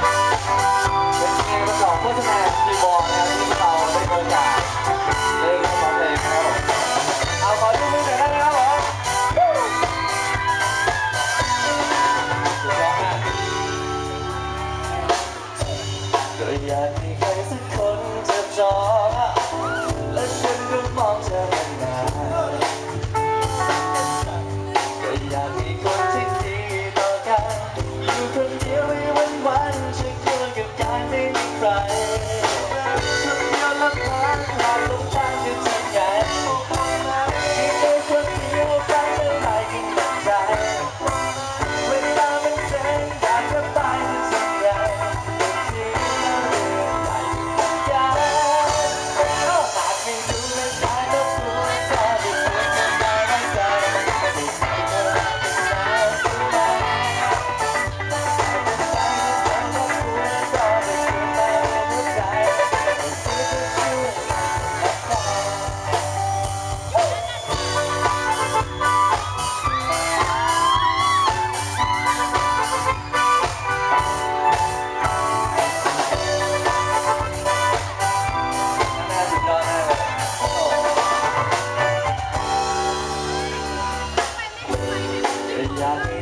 เป็นเพลงประกอบโฆษณาคีย์บอร์ดนะครับที่เราได้โอกาสเล่นร้องเพลงนะครับผมเอาขอดูมือหน่อยได้ไหมครับผมสุดยอดมากก็อยากมีใครสักคนจะจอง yang.